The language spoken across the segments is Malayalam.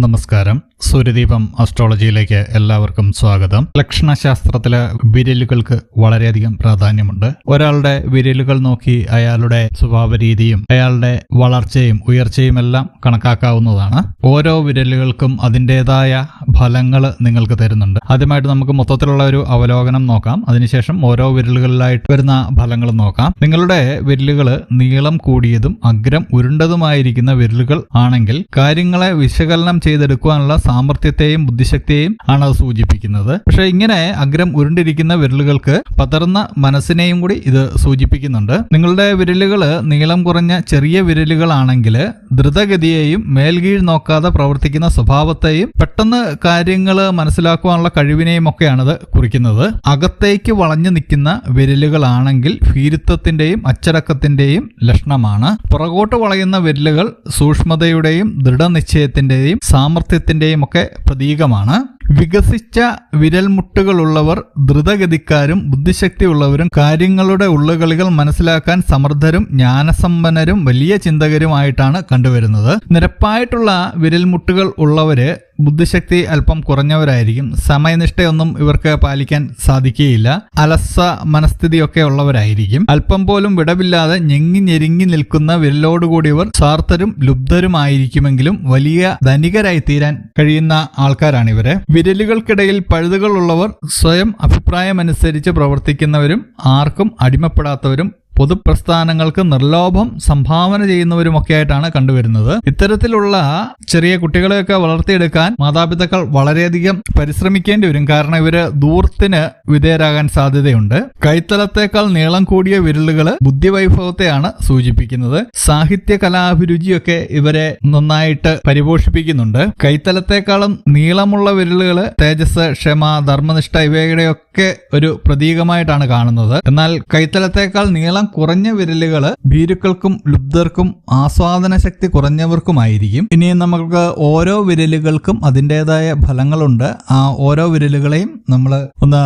നമസ്കാരം. സൂര്യദീപം അസ്ട്രോളജിയിലേക്ക് എല്ലാവർക്കും സ്വാഗതം. ലക്ഷണശാസ്ത്രത്തിലെ വിരലുകൾക്ക് വളരെയധികം പ്രാധാന്യമുണ്ട്. ഒരാളുടെ വിരലുകൾ നോക്കി അയാളുടെ സ്വഭാവ രീതിയും അയാളുടെ വളർച്ചയും ഉയർച്ചയും എല്ലാം കണക്കാക്കാവുന്നതാണ്. ഓരോ വിരലുകൾക്കും അതിന്റെതായ ഫലങ്ങൾ നിങ്ങൾക്ക് തരുന്നുണ്ട്. ആദ്യമായിട്ട് നമുക്ക് മൊത്തത്തിലുള്ള ഒരു അവലോകനം നോക്കാം. അതിനുശേഷം ഓരോ വിരലുകളിലായിട്ട് വരുന്ന ഫലങ്ങൾ നോക്കാം. നിങ്ങളുടെ വിരലുകൾ നീളം കൂടിയതും അഗ്രം ഉരുണ്ടതുമായിരിക്കുന്ന വിരലുകൾ ആണെങ്കിൽ കാര്യങ്ങളെ വിശകലനം ചെയ്തെടുക്കുവാനുള്ള സാമർഥ്യത്തെയും ബുദ്ധിശക്തിയെയും ആണ് അത് സൂചിപ്പിക്കുന്നത്. പക്ഷെ ഇങ്ങനെ അഗ്രം ഉരുണ്ടിരിക്കുന്ന വിരലുകൾക്ക് പതർന്ന മനസ്സിനെയും കൂടി ഇത് സൂചിപ്പിക്കുന്നുണ്ട്. നിങ്ങളുടെ വിരലുകൾ നീളം കുറഞ്ഞ ചെറിയ വിരലുകളാണെങ്കിൽ ദ്രുതഗതിയെയും മേൽകീഴ് നോക്കാതെ പ്രവർത്തിക്കുന്ന സ്വഭാവത്തെയും പെട്ടെന്ന് കാര്യങ്ങൾ മനസ്സിലാക്കുവാനുള്ള കഴിവിനെയും ഒക്കെയാണിത് കുറിക്കുന്നത്. അകത്തേക്ക് വളഞ്ഞു നിൽക്കുന്ന വിരലുകളാണെങ്കിൽ ഭീരുത്വത്തിന്റെയും അച്ചടക്കത്തിന്റെയും ലക്ഷണമാണ്. പുറകോട്ട് വളയുന്ന വിരലുകൾ സൂക്ഷ്മതയുടെയും ദൃഢനിശ്ചയത്തിന്റെയും സാമർഥ്യത്തിന്റെയും ഒക്കെ പ്രതീകമാണ്. വികസിച്ച വിരൽമുട്ടുകളുള്ളവർ ദ്രുതഗതിക്കാരും ബുദ്ധിശക്തിയുള്ളവരും കാര്യങ്ങളുടെ ഉള്ളുകളികൾ മനസ്സിലാക്കാൻ സമർത്ഥരും ജ്ഞാനസമ്പന്നരും വലിയ ചിന്തകരുമായിട്ടാണ് കണ്ടുവരുന്നത്. നിരപ്പായിട്ടുള്ള വിരൽമുട്ടുകൾ ഉള്ളവര് ബുദ്ധിശക്തി അല്പം കുറഞ്ഞവരായിരിക്കും. സമയനിഷ്ഠയൊന്നും ഇവർക്ക് പാലിക്കാൻ സാധിക്കുകയില്ല. അലസ മനസ്ഥിതിയൊക്കെ ഉള്ളവരായിരിക്കും. അല്പം പോലും വിടവില്ലാതെ ഞെങ്ങി ഞെരുങ്ങി നിൽക്കുന്ന വിരലോടുകൂടിയവർ സ്വാർത്ഥരും ലുബ്ധരുമായിരിക്കുമെങ്കിലും വലിയ ധനികരായി തീരാൻ കഴിയുന്ന ആൾക്കാരാണ് ഇവർ വിരലുകൾക്കിടയിൽ പഴുതുകൾ ഉള്ളവർ സ്വയം അഭിപ്രായമനുസരിച്ച് പ്രവർത്തിക്കുന്നവരും ആർക്കും അടിമപ്പെടാത്തവരും പൊതുപ്രസ്ഥാനങ്ങൾക്ക് നിർലോഭം സംഭാവന ചെയ്യുന്നവരുമൊക്കെ ആയിട്ടാണ് കണ്ടുവരുന്നത്. ഇത്തരത്തിലുള്ള ചെറിയ കുട്ടികളെയൊക്കെ വളർത്തിയെടുക്കാൻ മാതാപിതാക്കൾ വളരെയധികം പരിശ്രമിക്കേണ്ടി വരും. കാരണം ഇവർ ദൂർത്തിന് വിധേയരാകാൻ സാധ്യതയുണ്ട്. കൈത്തലത്തേക്കാൾ നീളം കൂടിയ വിരലുകൾ ബുദ്ധിവൈഭവത്തെയാണ് സൂചിപ്പിക്കുന്നത്. സാഹിത്യ കലാഭിരുചിയൊക്കെ ഇവരെ നന്നായിട്ട് പരിപോഷിപ്പിക്കുന്നുണ്ട്. കൈത്തലത്തേക്കാളും നീളമുള്ള വിരലുകൾ തേജസ് ക്ഷമ ധർമ്മനിഷ്ഠ ഇവയുടെയൊക്കെ ഒരു പ്രതീകമായിട്ടാണ് കാണുന്നത്. എന്നാൽ കൈത്തലത്തേക്കാൾ നീളം കുറഞ്ഞ വിരലുകൾ ഭീരുക്കൾക്കും ലുബ്ധർക്കും ആസ്വാദന ശക്തി കുറഞ്ഞവർക്കുമായിരിക്കും. ഇനി നമുക്ക് ഓരോ വിരലുകൾക്കും അതിന്റെതായ ഫലങ്ങളുണ്ട്. ആ ഓരോ വിരലുകളെയും നമ്മൾ ഒന്ന്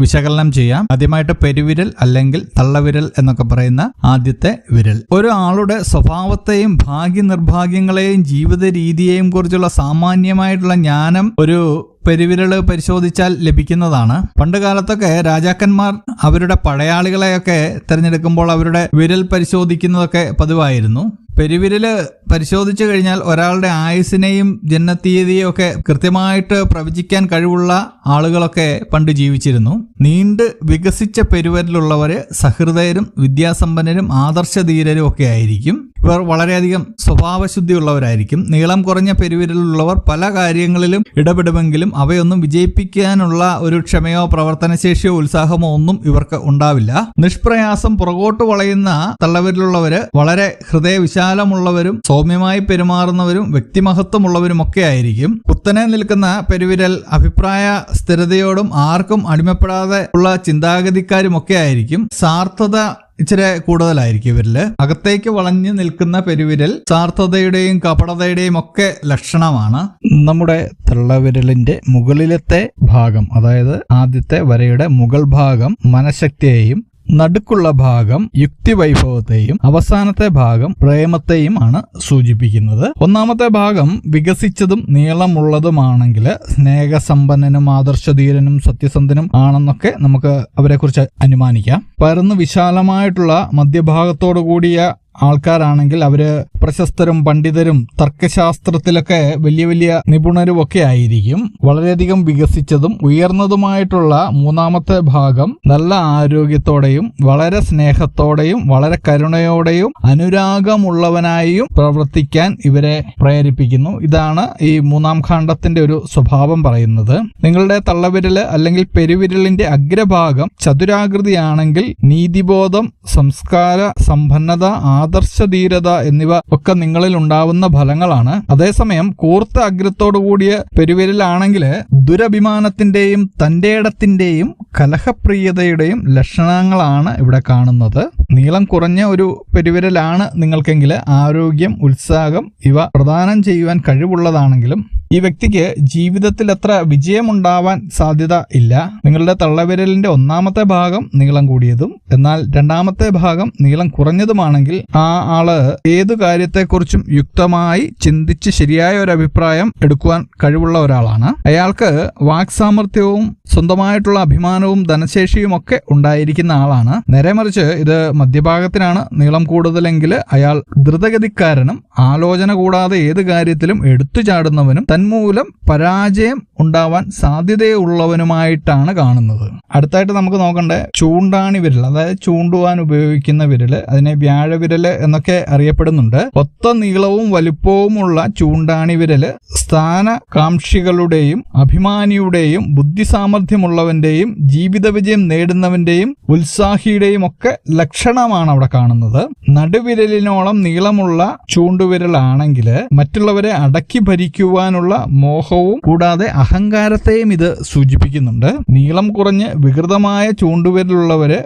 വിശകലനം ചെയ്യാം. ആദ്യമായിട്ട് പെരുവിരൽ അല്ലെങ്കിൽ തള്ളവിരൽ എന്നൊക്കെ പറയുന്ന ആദ്യത്തെ വിരൽ. ഒരാളുടെ സ്വഭാവത്തെയും ഭാഗ്യ നിർഭാഗ്യങ്ങളെയും ജീവിത രീതിയെയും കുറിച്ചുള്ള സാമാന്യമായിട്ടുള്ള ജ്ഞാനം ഒരു പെരുവിരൽ പരിശോധിച്ചാൽ ലഭിക്കുന്നതാണ്. പണ്ട് കാലത്തൊക്കെ രാജാക്കന്മാർ അവരുടെ പടയാളികളെയൊക്കെ തിരഞ്ഞെടുക്കുമ്പോൾ അവരുടെ വിരൽ പരിശോധിക്കുന്നതൊക്കെ പതിവായിരുന്നു. പെരുവിരൽ പരിശോധിച്ചു കഴിഞ്ഞാൽ ഒരാളുടെ ആയുസിനെയും ജനനത്തീയതിയും ഒക്കെ കൃത്യമായിട്ട് പ്രവചിക്കാൻ കഴിവുള്ള ആളുകളൊക്കെ പണ്ട് ജീവിച്ചിരുന്നു. നീണ്ട് വികസിച്ച പെരുവരിലുള്ളവർ സഹൃദയരും വിദ്യാസമ്പന്നരും ആദർശധീരരും ഒക്കെ ആയിരിക്കും. ഇവർ വളരെയധികം സ്വഭാവശുദ്ധി ഉള്ളവരായിരിക്കും നീളം കുറഞ്ഞ പെരുവിരലുള്ളവർ പല കാര്യങ്ങളിലും ഇടപെടുമെങ്കിലും അവയൊന്നും വിജയിപ്പിക്കാനുള്ള ഒരു ക്ഷമയോ പ്രവർത്തനശേഷിയോ ഉത്സാഹമോ ഒന്നും ഇവർക്ക് ഉണ്ടാവില്ല. നിഷ്പ്രയാസം പുറകോട്ട് വളയുന്ന തള്ളവരിലുള്ളവര് വളരെ ഹൃദയവിശാലമുള്ളവരും സൗമ്യമായി പെരുമാറുന്നവരും വ്യക്തിമഹത്വമുള്ളവരും ഒക്കെ ആയിരിക്കും. കുത്തനെ നിൽക്കുന്ന പെരുവിരൽ അഭിപ്രായ സ്ഥിരതയോടും ആർക്കും അടിമപ്പെടാതെ ഉള്ള ചിന്താഗതിക്കാരും ഒക്കെ ആയിരിക്കും. സാർത്ഥത ഇച്ചിരി കൂടുതലായിരിക്കും ഇവരിൽ. അകത്തേക്ക് വളഞ്ഞു നിൽക്കുന്ന പെരുവിരൽ സാർത്ഥതയുടെയും കപടതയുടെയും ഒക്കെ ലക്ഷണമാണ്. നമ്മുടെ തള്ളവിരലിന്റെ മുകളിലത്തെ ഭാഗം അതായത് ആദ്യത്തെ വരയുടെ മുകൾ ഭാഗം മനഃശക്തിയെയും നടുക്കുള്ള ഭാഗം യുക്തിവൈഭവത്തെയും അവസാനത്തെ ഭാഗം പ്രേമത്തെയും ആണ് സൂചിപ്പിക്കുന്നത്. ഒന്നാമത്തെ ഭാഗം വികസിച്ചതും നീളമുള്ളതുമാണെങ്കിൽ സ്നേഹസമ്പന്നനും ആദർശധീരനും സത്യസന്ധനും ആണെന്നൊക്കെ നമുക്ക് അവരെക്കുറിച്ച് അനുമാനിക്കാം. പരന്ന് വിശാലമായിട്ടുള്ള മധ്യഭാഗത്തോടു കൂടിയ ആൾക്കാരാണെങ്കിൽ അവർ പ്രശസ്തരും പണ്ഡിതരും തർക്കശാസ്ത്രത്തിലൊക്കെ വലിയ വലിയ നിപുണരും ഒക്കെ ആയിരിക്കും വളരെയധികം വികസിച്ചതും ഉയർന്നതുമായിട്ടുള്ള മൂന്നാമത്തെ ഭാഗം നല്ല ആരോഗ്യത്തോടെയും വളരെ സ്നേഹത്തോടെയും വളരെ കരുണയോടെയും അനുരാഗമുള്ളവനായും പ്രവർത്തിക്കാൻ ഇവരെ പ്രേരിപ്പിക്കുന്നു. ഇതാണ് ഈ മൂന്നാം ഖണ്ഡത്തിന്റെ ഒരു സ്വഭാവം പറയുന്നത്. നിങ്ങളുടെ തള്ളവിരൽ അല്ലെങ്കിൽ പെരുവിരലിന്റെ അഗ്രഭാഗം ചതുരാകൃതിയാണെങ്കിൽ നീതിബോധം സംസ്കാര സമ്പന്നത ആദർശധീരത എന്നിവ ഒക്കെ നിങ്ങളിൽ ഉണ്ടാവുന്ന ഫലങ്ങളാണ്. അതേസമയം കൂർത്ത അഗ്രത്തോടു കൂടിയ പെരുവിരലാണെങ്കിൽ ദുരഭിമാനത്തിന്റെയും തന്റെ ഇടത്തിന്റെയും കലഹപ്രിയതയുടെയും ലക്ഷണങ്ങളാണ് ഇവിടെ കാണുന്നത്. നീളം കുറഞ്ഞ ഒരു പെരുവിരലാണ് നിങ്ങൾക്കെങ്കിൽ ആരോഗ്യം ഉത്സാഹം ഇവ പ്രദാനം ചെയ്യുവാൻ കഴിവുള്ളതാണെങ്കിലും ഈ വ്യക്തിക്ക് ജീവിതത്തിൽ അത്ര വിജയമുണ്ടാവാൻ സാധ്യത ഇല്ല. നിങ്ങളുടെ തള്ളവിരലിന്റെ ഒന്നാമത്തെ ഭാഗം നീളം കൂടിയതും എന്നാൽ രണ്ടാമത്തെ ഭാഗം നീളം കുറഞ്ഞതുമാണെങ്കിൽ ആ ആൾ ഏതു കാര്യത്തെക്കുറിച്ചും യുക്തമായി ചിന്തിച്ച് ശരിയായ ഒരു അഭിപ്രായം എടുക്കുവാൻ കഴിവുള്ള ഒരാളാണ്. അയാൾക്ക് വാക്സാമർഥ്യവും സ്വന്തമായിട്ടുള്ള അഭിമാനവും ധനശേഷിയും ഒക്കെ ഉണ്ടായിരിക്കുന്ന ആളാണ്. നേരെമറിച്ച് ഇത് മധ്യഭാഗത്തിനാണ് നീളം കൂടുതലെങ്കിൽ അയാൾ ദ്രുതഗതിക്കാരനും ആലോചന കൂടാതെ ഏത് കാര്യത്തിലും എടുത്തു ചാടുന്നവനും തന്മൂലം പരാജയം ഉണ്ടാവാൻ സാധ്യതയുള്ളവനുമായിട്ടാണ് കാണുന്നത്. അടുത്തായിട്ട് നമുക്ക് നോക്കണ്ടേ ചൂണ്ടാണി വിരൽ അതായത് ചൂണ്ടുവാൻ ഉപയോഗിക്കുന്ന വിരൽ അതിനെ വ്യാഴവിരൽ എന്നൊക്കെ അറിയപ്പെടുന്നുണ്ട്. ഒത്ത നീളവും വലുപ്പവുമുള്ള ചൂണ്ടാണി വിരൽ സ്ഥാനകാംക്ഷികളുടെയും അഭിമാനിയുടെയും ബുദ്ധിസാമർഥ്യമുള്ളവന്റെയും ജീവിത വിജയം നേടുന്നവന്റെയും ഉത്സാഹിയുടെയും ഒക്കെ ലക്ഷണമാണ് അവിടെ കാണുന്നത്. നടുവിരലിനോളം നീളമുള്ള ചൂണ്ടുവിരലാണെങ്കിൽ മറ്റുള്ളവരെ അടക്കി ഭരിക്കുവാനുള്ള മോഹവും കൂടാതെ അഹങ്കാരത്തെയും ഇത് സൂചിപ്പിക്കുന്നുണ്ട്. നീളം കുറഞ്ഞ് വികൃതമായ ചൂണ്ടുവിരലുള്ളവര്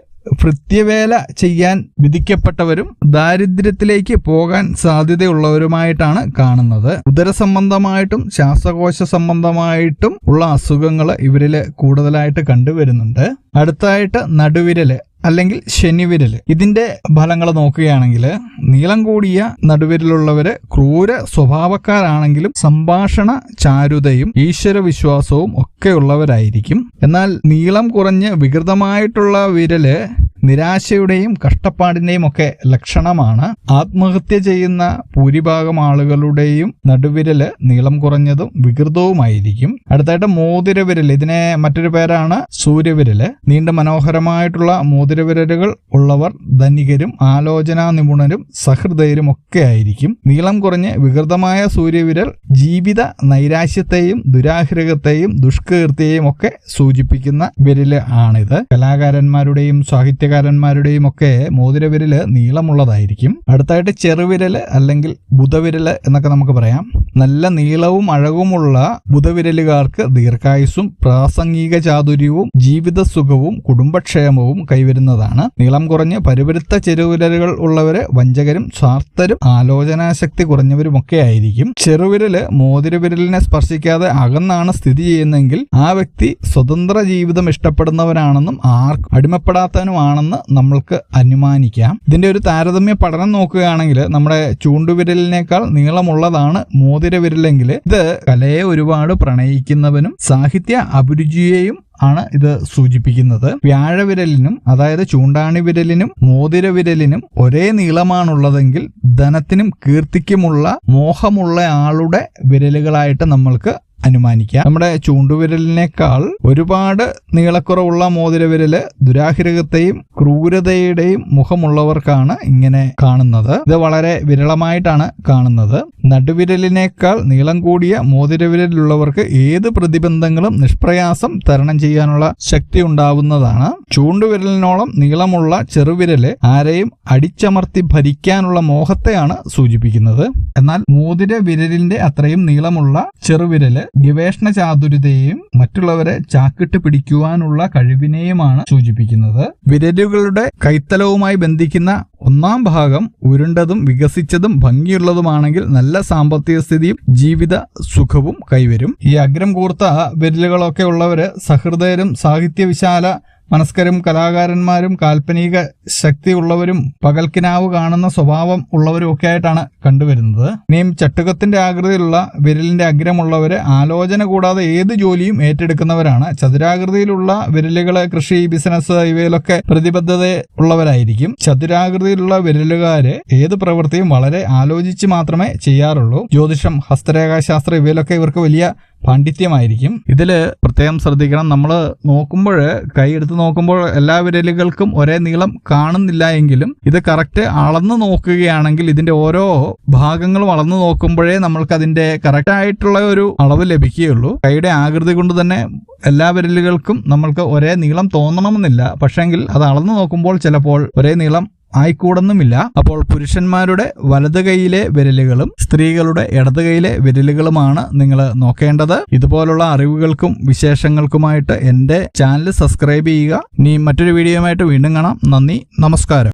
ഭൃത്യവേല ചെയ്യാൻ വിധിക്കപ്പെട്ടവരും ദാരിദ്ര്യത്തിലേക്ക് പോകാൻ സാധ്യതയുള്ളവരുമായിട്ടാണ് കാണുന്നത്. ഉദര സംബന്ധമായിട്ടും ശ്വാസകോശ സംബന്ധമായിട്ടും ഉള്ള അസുഖങ്ങൾ ഇവരിൽ കൂടുതലായിട്ട് കണ്ടുവരുന്നുണ്ട്. അടുത്തായിട്ട് നടുവിരൽ. അല്ലെങ്കിൽ ശനിവിരൽ ഇതിന്റെ ഫലങ്ങൾ നോക്കുകയാണെങ്കിൽ നീളം കൂടിയ നടുവിരലുള്ളവര് ക്രൂര സ്വഭാവക്കാരാണെങ്കിലും സംഭാഷണ ചാരുതയും ഈശ്വര വിശ്വാസവും ഒക്കെ ഉള്ളവരായിരിക്കും. എന്നാൽ നീളം കുറഞ്ഞ് വികൃതമായിട്ടുള്ള വിരൽ നിരാശയുടെയും കഷ്ടപ്പാടിന്റെയും ഒക്കെ ലക്ഷണമാണ്. ആത്മഹത്യ ചെയ്യുന്ന ഭൂരിഭാഗം ആളുകളുടെയും നടുവിരൽ നീളം കുറഞ്ഞതും വികൃതവുമായിരിക്കും. അടുത്തായിട്ട് മോതിരവിരൽ ഇതിനെ മറ്റൊരു പേരാണ് സൂര്യവിരൽ. നീണ്ട മനോഹരമായിട്ടുള്ള മോതിരവിരലുകൾ ഉള്ളവർ ധനികരും ആലോചനാ നിപുണരും സഹൃദയരും ഒക്കെ ആയിരിക്കും. നീളം കുറഞ്ഞ് വികൃതമായ സൂര്യവിരൽ ജീവിത നൈരാശ്യത്തെയും ദുരാഗ്രഹത്തെയും ദുഷ്കീർത്തിയെയും ഒക്കെ സൂചിപ്പിക്കുന്ന വിരൽ ആണിത്. കലാകാരന്മാരുടെയും സാഹിത്യകാരന്മാരുടെയും ഒക്കെ മോതിരവിരൽ നീളമുള്ളതായിരിക്കും. അടുത്തായിട്ട് ചെറുവിരൽ അല്ലെങ്കിൽ ബുധവിരൽ എന്നൊക്കെ നമുക്ക് പറയാം. നല്ല നീളവും അഴകുമുള്ള ബുധവിരലുകാർക്ക് ദീർഘായുസും പ്രാസംഗിക ചാതുര്യവും ജീവിത സുഖവും കുടുംബക്ഷേമവും കൈവരുന്നതാണ്. നീളം കുറഞ്ഞ് പരുപരുത്ത ചെറുവിരലുകൾ ഉള്ളവര് വഞ്ചകരും സ്വാർത്ഥരും ആലോചനാശക്തി കുറഞ്ഞവരുമൊക്കെ ആയിരിക്കും. ചെറുവിരൽ മോതിരവിരലിനെ സ്പർശിക്കാതെ അകന്നാണ് സ്ഥിതി ചെയ്യുന്നതെങ്കിൽ ആ വ്യക്തി സ്വതന്ത്ര ജീവിതം ഇഷ്ടപ്പെടുന്നവരാണെന്നും ആർക്കും അടിമപ്പെടാത്തവനുമാണെന്ന് നമ്മൾക്ക് അനുമാനിക്കാം. ഇതിന്റെ ഒരു താരതമ്യ പഠനം നോക്കുകയാണെങ്കിൽ നമ്മുടെ ചൂണ്ടുവിരലിനേക്കാൾ നീളമുള്ളതാണ് മോതിരവിരലെങ്കിൽ ഇത് കലയെ ഒരുപാട് പ്രണയിക്കുന്നവനും സാഹിത്യ അഭിരുചിയെയും ആണ് ഇത് സൂചിപ്പിക്കുന്നത്. വ്യാഴവിരലിനും അതായത് ചൂണ്ടാണി വിരലിനും മോതിര വിരലിനും ഒരേ നീളമാണുള്ളതെങ്കിൽ ധനത്തിനും കീർത്തിക്കുമുള്ള മോഹമുള്ള ആളുടെ വിരലുകളായിട്ട് നമ്മൾക്ക് അനുമാനിക്കാം. നമ്മുടെ ചൂണ്ടുവിരലിനേക്കാൾ ഒരുപാട് നീളക്കുറവുള്ള മോതിരവിരൽ ദുരാഹിരകത്തെയും ക്രൂരതയുടെയും മുഖമുള്ളവർക്കാണ് ഇങ്ങനെ കാണുന്നത്. ഇത് വളരെ വിരളമായിട്ടാണ് കാണുന്നത്. നടുവിരലിനേക്കാൾ നീളം കൂടിയ മോതിരവിരലുള്ളവർക്ക് ഏത് പ്രതിബന്ധങ്ങളും നിഷ്പ്രയാസം തരണം ചെയ്യാനുള്ള ശക്തി ഉണ്ടാവുന്നതാണ്. ചൂണ്ടുവിരലിനോളം നീളമുള്ള ചെറുവിരൽ ആരെയും അടിച്ചമർത്തി ഭരിക്കാനുള്ള മോഹത്തെയാണ് സൂചിപ്പിക്കുന്നത്. എന്നാൽ മോതിര വിരലിന്റെ അത്രയും നീളമുള്ള ചെറുവിരൽ ഗവേഷണ ചാതുര്യതയെയും മറ്റുള്ളവരെ ചാക്കിട്ട് പിടിക്കുവാനുള്ള കഴിവിനെയുമാണ് സൂചിപ്പിക്കുന്നത്. വിരലുകളുടെ കൈത്തലവുമായി ബന്ധിക്കുന്ന ഒന്നാം ഭാഗം ഉരുണ്ടതും വികസിച്ചതും ഭംഗിയുള്ളതുമാണെങ്കിൽ നല്ല സാമ്പത്തിക സ്ഥിതിയും ജീവിത സുഖവും കൈവരും. ഈ അഗ്രം കൂർത്ത വിരലുകളൊക്കെ ഉള്ളവര് സഹൃദയരും സാഹിത്യവിശാല മനസ്കരും കലാകാരന്മാരും കാൽപ്പനിക ശക്തിയുള്ളവരും പകൽക്കിനാവ് കാണുന്ന സ്വഭാവം ഉള്ളവരും ഒക്കെ ആയിട്ടാണ് കണ്ടുവരുന്നത്. ഇനിയും ചട്ടുകത്തിന്റെ ആകൃതിയിലുള്ള വിരലിന്റെ അഗ്രമുള്ളവര് ആലോചന കൂടാതെ ഏത് ജോലിയും ഏറ്റെടുക്കുന്നവരാണ്. ചതുരാകൃതിയിലുള്ള വിരലുകൾ കൃഷി ബിസിനസ് ഇവയിലൊക്കെ പ്രതിബദ്ധത ഉള്ളവരായിരിക്കും. ചതുരാകൃതിയിലുള്ള വിരലുകാര് ഏത് പ്രവൃത്തിയും വളരെ ആലോചിച്ച് മാത്രമേ ചെയ്യാറുള്ളൂ. ജ്യോതിഷം ഹസ്തരേഖാശാസ്ത്രം ഇവയിലൊക്കെ ഇവർക്ക് വലിയ പാണ്ഡിത്യമായിരിക്കും. ഇതിൽ പ്രത്യേകം ശ്രദ്ധിക്കണം. നമ്മൾ നോക്കുമ്പോൾ കൈ എടുത്ത് നോക്കുമ്പോൾ എല്ലാ വിരലുകൾക്കും ഒരേ നീളം കാണുന്നില്ല എങ്കിലും ഇത് കറക്റ്റ് അളന്ന് നോക്കുകയാണെങ്കിൽ ഇതിന്റെ ഓരോ ഭാഗങ്ങളും അളന്ന് നോക്കുമ്പോഴേ നമ്മൾക്ക് അതിന്റെ കറക്റ്റ് ആയിട്ടുള്ള ഒരു അളവ് ലഭിക്കുകയുള്ളൂ. കൈയുടെ ആകൃതി കൊണ്ട് തന്നെ എല്ലാ വിരലുകൾക്കും നമ്മൾക്ക് ഒരേ നീളം തോന്നണമെന്നില്ല. പക്ഷെങ്കിൽ അത് അളന്ന് നോക്കുമ്പോൾ ചിലപ്പോൾ ഒരേ നീളം ആയിക്കൂടുന്നുമില്ല. അപ്പോൾ പുരുഷന്മാരുടെ വലത് കൈയിലെ വിരലുകളും സ്ത്രീകളുടെ ഇടത് കൈയിലെ വിരലുകളുമാണ് നിങ്ങൾ നോക്കേണ്ടത്. ഇതുപോലുള്ള അറിവുകൾക്കും വിശേഷങ്ങൾക്കുമായിട്ട് എന്റെ ചാനൽ സബ്സ്ക്രൈബ് ചെയ്യുക. ഇനി മറ്റൊരു വീഡിയോയുമായിട്ട് വീണ്ടും കാണാം. നന്ദി നമസ്കാരം.